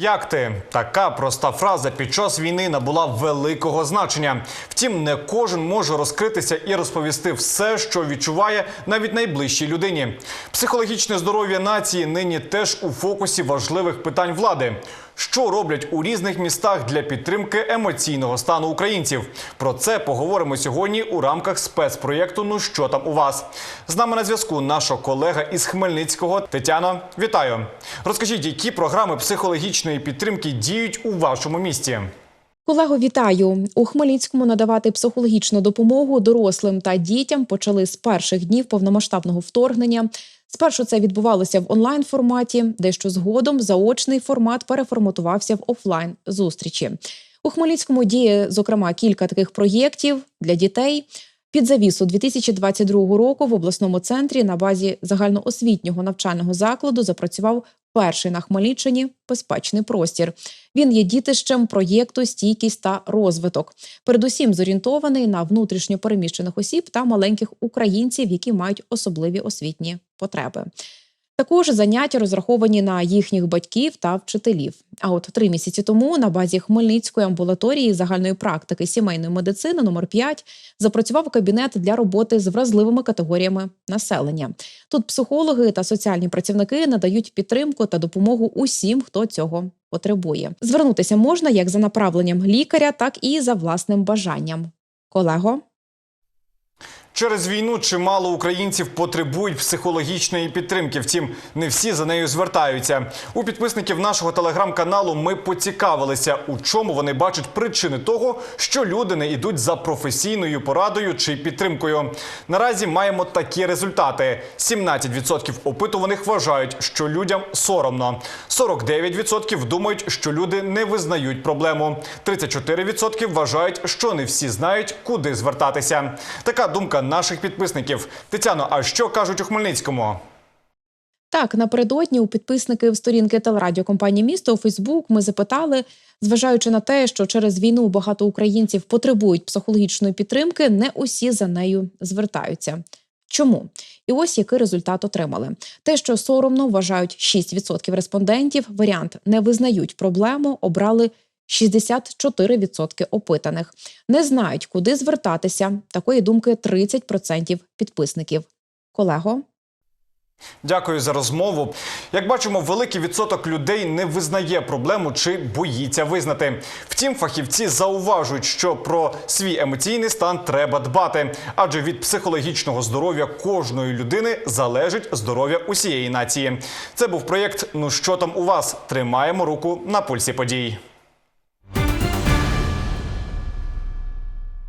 Як ти така проста фраза під час війни набула великого значення. Втім, не кожен може розкритися і розповісти все, що відчуває навіть найближчій людині. Психологічне здоров'я нації нині теж у фокусі важливих питань влади. Що роблять у різних містах для підтримки емоційного стану українців? Про це поговоримо сьогодні у рамках спецпроєкту Ну що там у вас? З нами на зв'язку наша колега із Хмельницького Тетяна. Вітаю! Розкажіть, які програми психологічної підтримки діють у вашому місті? Колего, вітаю у Хмельницькому. Надавати психологічну допомогу дорослим та дітям почали з перших днів повномасштабного вторгнення. Спершу це відбувалося в онлайн форматі, дещо згодом заочний формат переформатувався в офлайн зустрічі. У Хмельницькому діє зокрема кілька таких проєктів для дітей. Під завісу 2022 року в обласному центрі на базі загальноосвітнього навчального закладу запрацював перший на Хмельниччині безпечний простір. Він є дітищем проєкту Стійкість та розвиток. Передусім зорієнтований на внутрішньо переміщених осіб та маленьких українців, які мають особливі освітні потреби. Також заняття розраховані на їхніх батьків та вчителів. А от три місяці тому на базі Хмельницької амбулаторії загальної практики сімейної медицини номер 5 запрацював кабінет для роботи з вразливими категоріями населення. Тут психологи та соціальні працівники надають підтримку та допомогу усім, хто цього потребує. Звернутися можна як за направленням лікаря, так і за власним бажанням. Колего. Через війну чимало українців потребують психологічної підтримки. Втім, не всі за нею звертаються. У підписників нашого телеграм-каналу ми поцікавилися, у чому вони бачать причини того, що люди не йдуть за професійною порадою чи підтримкою. Наразі маємо такі результати: 17% опитуваних вважають, що людям соромно. 49% думають, що люди не визнають проблему. 34% вважають, що не всі знають, куди звертатися. Така думка наших підписників. Тетяно, а що кажуть у Хмельницькому? Так, напередодні у підписників сторінки телерадіокомпанії місто у Фейсбук ми запитали, зважаючи на те, що через війну багато українців потребують психологічної підтримки, не усі за нею звертаються. Чому? І ось який результат отримали. Те, що соромно вважають 6% респондентів, варіант не визнають проблему, обрали 64% опитаних. Не знають, куди звертатися. Такої думки 30% підписників. Колего. Дякую за розмову. Як бачимо, великий відсоток людей не визнає проблему чи боїться визнати. Втім, фахівці зауважують, що про свій емоційний стан треба дбати, адже від психологічного здоров'я кожної людини залежить здоров'я усієї нації. Це був проєкт Ну що там у вас? Тримаємо руку на пульсі подій.